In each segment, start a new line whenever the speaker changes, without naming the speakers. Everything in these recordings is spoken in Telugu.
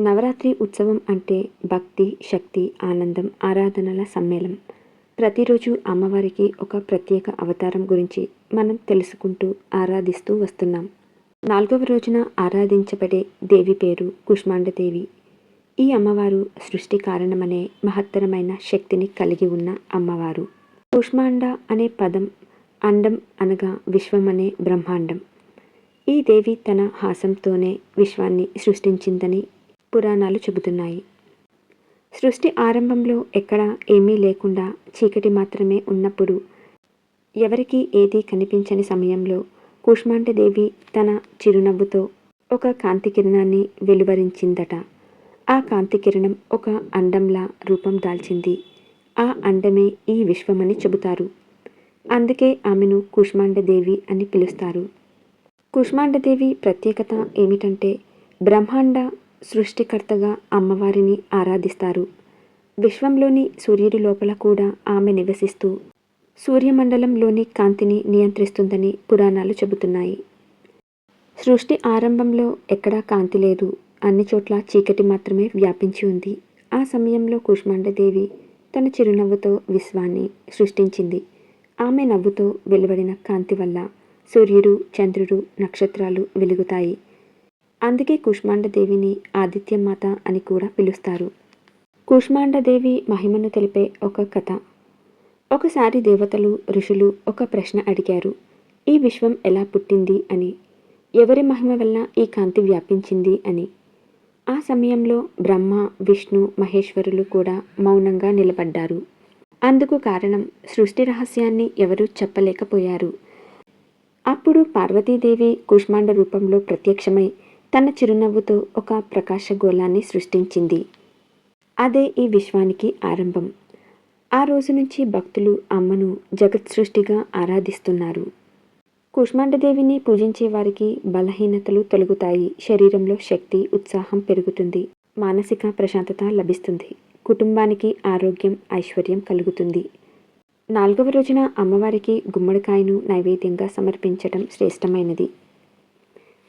నవరాత్రి ఉత్సవం అంటే భక్తి శక్తి ఆనందం ఆరాధనల సమ్మేళనం. ప్రతిరోజు అమ్మవారికి ఒక ప్రత్యేక అవతారం గురించి మనం తెలుసుకుంటూ ఆరాధిస్తూ వస్తున్నాం. నాలుగవ రోజున ఆరాధించబడే దేవి పేరు కుష్మాండదేవి ఈ అమ్మవారు సృష్టి కారణమనే మహత్తరమైన శక్తిని కలిగి ఉన్న అమ్మవారు. కుష్మాండ అనే పదం అండం అనగా విశ్వం అనే బ్రహ్మాండం. ఈ దేవి తన హాసంతోనే విశ్వాన్ని సృష్టించిందని పురాణాలు చెబుతున్నాయి. సృష్టి ఆరంభంలో ఎక్కడ ఏమీ లేకుండా చీకటి మాత్రమే ఉన్నప్పుడు ఎవరికీ ఏదీ కనిపించని సమయంలో కూష్మాండదేవి తన చిరునవ్వుతో ఒక కాంతి కిరణాన్ని వెలువరించిందట. ఆ కాంతి కిరణం ఒక అండంలా రూపం దాల్చింది. ఆ అండమే ఈ విశ్వమని చెబుతారు. అందుకే ఆమెను కూష్మాండదేవి అని పిలుస్తారు. కూష్మాండదేవి ప్రత్యేకత ఏమిటంటే బ్రహ్మాండ సృష్టికర్తగా అమ్మవారిని ఆరాధిస్తారు. విశ్వంలోని సూర్యుడి లోపల కూడా ఆమె నివసిస్తూ సూర్యమండలంలోని కాంతిని నియంత్రిస్తుందని పురాణాలు చెబుతున్నాయి. సృష్టి ఆరంభంలో ఎక్కడా కాంతి లేదు. అన్ని చోట్ల చీకటి మాత్రమే వ్యాపించి ఉంది. ఆ సమయంలో కుష్మాండదేవి తన చిరునవ్వుతో విశ్వాన్ని సృష్టించింది. ఆమె నవ్వుతో వెలువడిన కాంతి వల్ల సూర్యుడు చంద్రుడు నక్షత్రాలు వెలుగుతాయి. అందుకే కుష్మాండదేవిని ఆదిత్యమాత అని కూడా పిలుస్తారు. కుష్మాండదేవి మహిమను తెలిపే ఒక కథ. ఒకసారి దేవతలు ఋషులు ఒక ప్రశ్న అడిగారు. ఈ విశ్వం ఎలా పుట్టింది అని. ఎవరి మహిమ వల్ల ఈ కాంతి వ్యాపించింది అని. ఆ సమయంలో బ్రహ్మ విష్ణు మహేశ్వరులు కూడా మౌనంగా నిలబడ్డారు. అందుకు కారణం సృష్టి రహస్యాన్ని ఎవరూ చెప్పలేకపోయారు. అప్పుడు పార్వతీదేవి కుష్మాండ రూపంలో ప్రత్యక్షమై తన చిరునవ్వుతో ఒక ప్రకాశగోళాన్ని సృష్టించింది. అదే ఈ విశ్వానికి ఆరంభం. ఆ రోజు నుంచి భక్తులు అమ్మను జగత్ సృష్టిగా ఆరాధిస్తున్నారు. కుష్మాండదేవిని పూజించే వారికి బలహీనతలు తొలగుతాయి. శరీరంలో శక్తి ఉత్సాహం పెరుగుతుంది. మానసిక ప్రశాంతత లభిస్తుంది. కుటుంబానికి ఆరోగ్యం ఐశ్వర్యం కలుగుతుంది. నాలుగవ రోజున అమ్మవారికి గుమ్మడికాయను నైవేద్యంగా సమర్పించటం శ్రేష్టమైనది.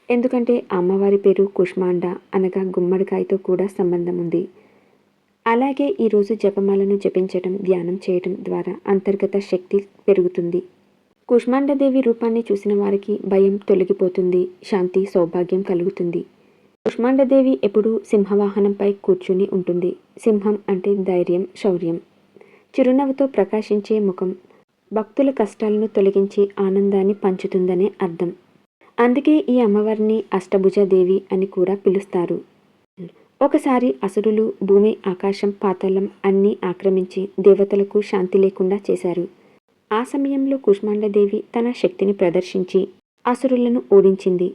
ఎందుకంటే అమ్మవారి పేరు కుష్మాండ అనగా గుమ్మడికాయతో కూడా సంబంధం ఉంది. అలాగే ఈరోజు జపమాలను జపించడం ధ్యానం చేయడం ద్వారా అంతర్గత శక్తి పెరుగుతుంది. కుష్మాండదేవి రూపాన్ని చూసిన వారికి భయం తొలగిపోతుంది శాంతి సౌభాగ్యం కలుగుతుంది. కుష్మాండదేవి ఎప్పుడూ సింహవాహనంపై కూర్చుని ఉంటుంది. సింహం అంటే ధైర్యం శౌర్యం. చిరునవ్వుతో ప్రకాశించే ముఖం భక్తుల కష్టాలను తొలగించి ఆనందాన్ని పంచుతుందనే అర్థం. అందుకే ఈ అమ్మవారిని అష్టభుజదేవి అని కూడా పిలుస్తారు. ఒకసారి అసురులు భూమి ఆకాశం పాతాళం అన్నీ ఆక్రమించి దేవతలకు శాంతి లేకుండా చేశారు. ఆ సమయంలో కుష్మాండదేవి తన శక్తిని ప్రదర్శించి అసురులను ఓడించింది.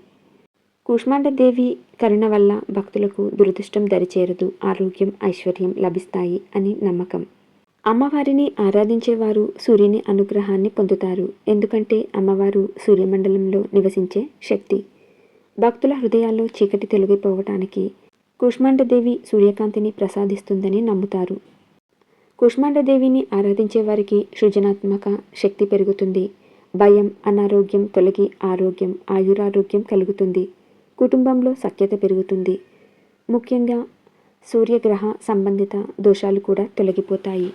కుష్మాండదేవి కరుణ వల్ల భక్తులకు దురదృష్టం దరిచేరదు ఆరోగ్యం ఐశ్వర్యం లభిస్తాయి అని నమ్మకం. అమ్మవారిని ఆరాధించేవారు సూర్యుని అనుగ్రహాన్ని పొందుతారు. ఎందుకంటే అమ్మవారు సూర్యమండలంలో నివసించే శక్తి. భక్తుల హృదయాల్లో చీకటి తొలగిపోవటానికి కుష్మాండదేవి సూర్యకాంతిని ప్రసాదిస్తుందని నమ్ముతారు. కుష్మాండదేవిని ఆరాధించే వారికి సృజనాత్మక శక్తి పెరుగుతుంది. భయం అనారోగ్యం తొలగి ఆరోగ్యం ఆయురారోగ్యం కలుగుతుంది. కుటుంబంలో సఖ్యత పెరుగుతుంది. ముఖ్యంగా సూర్యగ్రహ సంబంధిత దోషాలు కూడా తొలగిపోతాయి.